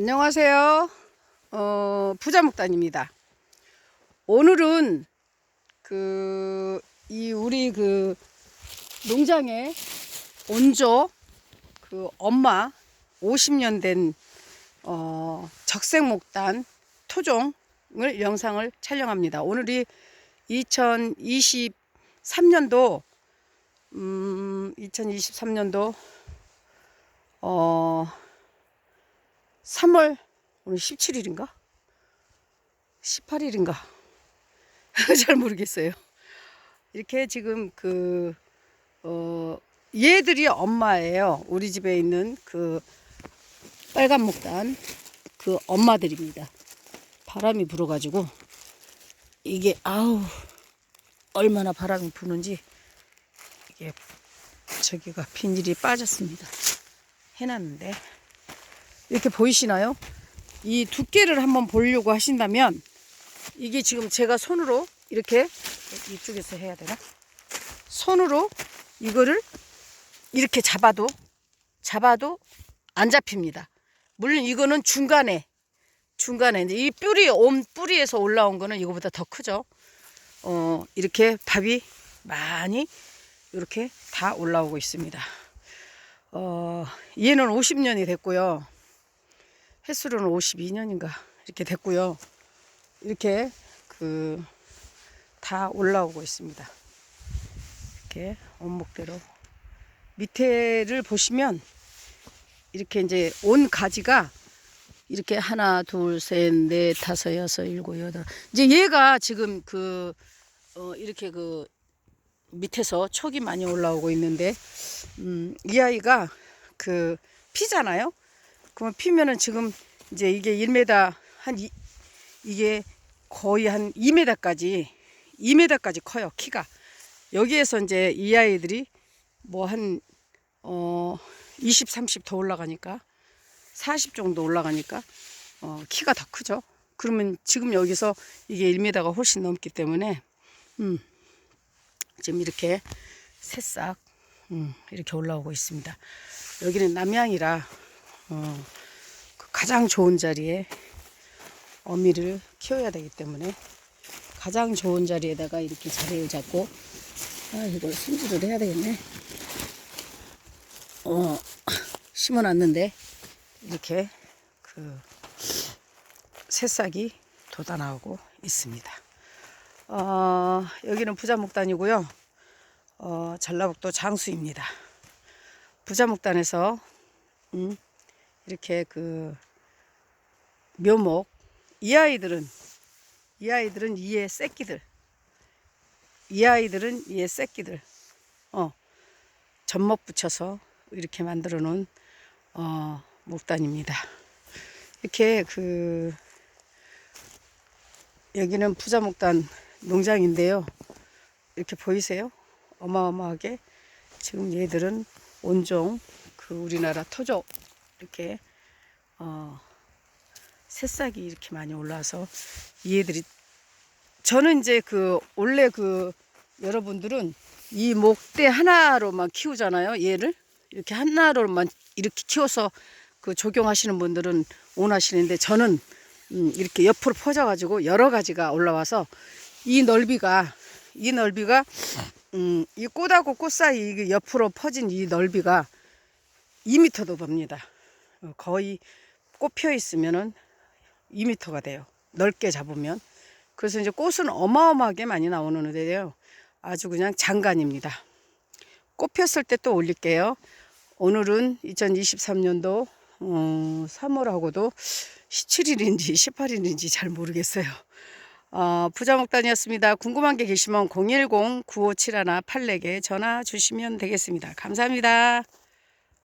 안녕하세요. 어, 부자목단입니다. 오늘은 그, 이 우리 그 농장의 온조 그 엄마 50년 된 어, 적색목단 토종을 영상을 촬영합니다. 오늘이 2023년도 음, 2023년도 어, 3월 오늘 17일인가? 18일인가? 잘 모르겠어요. 이렇게 지금 그, 어, 얘들이 엄마예요. 우리 집에 있는 그 빨간 목단 그 엄마들입니다. 바람이 불어가지고 이게 아우 얼마나 바람이 부는지 이게 저기가 비닐이 빠졌습니다. 해놨는데 이렇게 보이시나요? 이 두께를 한번 보려고 하신다면 이게 지금 제가 손으로 이렇게 이쪽에서 해야 되나? 손으로 이거를 이렇게 잡아도 잡아도 안 잡힙니다. 물론 이거는 중간에 중간에 이 뿌리 온 뿌리에서 올라온 거는 이거보다 더 크죠. 어 이렇게 밥이 많이 이렇게 다 올라오고 있습니다. 어 얘는 50년이 됐고요. 횟수로는 52년인가 이렇게 됐고요. 이렇게 그 다 올라오고 있습니다. 이렇게 원목대로 밑에를 보시면 이렇게 이제 온 가지가 이렇게 하나 둘셋넷 다섯 여섯 일곱 여덟 이제 얘가 지금 그 어, 이렇게 그 밑에서 촉이 많이 올라오고 있는데 음, 이 아이가 그 피잖아요. 그러면 피면은 지금 이제 이게 1m 한 이, 이게 거의 한 2m까지 2m까지 커요 키가 여기에서 이제 이 아이들이 뭐 한 어, 20, 30 더 올라가니까 40 정도 올라가니까 어, 키가 더 크죠. 그러면 지금 여기서 이게 1m가 훨씬 넘기 때문에 음, 지금 이렇게 새싹 음, 이렇게 올라오고 있습니다. 여기는 남양이라 어, 그 가장 좋은 자리에 어미를 키워야 되기 때문에 가장 좋은 자리에다가 이렇게 자리를 잡고 아 이걸 손질을 해야 되겠네. 어 심어놨는데 이렇게 그 새싹이 돋아 나오고 있습니다. 어, 여기는 부자목단이고요. 어, 전라북도 장수입니다. 부자목단에서 음, 이렇게 그 묘목 이 아이들은 이 아이들은 이의 새끼들 이 아이들은 이의 새끼들 어 접목 붙여서 이렇게 만들어 놓은 어, 목단입니다. 이렇게 그 여기는 부자 목단 농장인데요. 이렇게 보이세요? 어마어마하게 지금 얘들은 온종 그 우리나라 토종 이렇게 어 새싹이 이렇게 많이 올라와서 얘들이 저는 이제 그 원래 그 여러분들은 이 목대 하나로만 키우잖아요. 얘를 이렇게 하나로만 이렇게 키워서 그 적용하시는 분들은 원하시는데 저는 음, 이렇게 옆으로 퍼져가지고 여러 가지가 올라와서 이 넓이가 이 넓이가 음, 이 꽃하고 꽃 사이 옆으로 퍼진 이 넓이가 2m도 됩니다. 어, 거의 꽃펴 있으면은 2m가 돼요. 넓게 잡으면. 그래서 이제 꽃은 어마어마하게 많이 나오는 데요. 아주 그냥 장관입니다. 꽃 폈을 때 또 올릴게요. 오늘은 2023년도 어, 3월하고도 17일인지 18일인지 잘 모르겠어요. 어, 부자목단이었습니다. 궁금한 게 계시면 010-9571-84개 전화 주시면 되겠습니다. 감사합니다.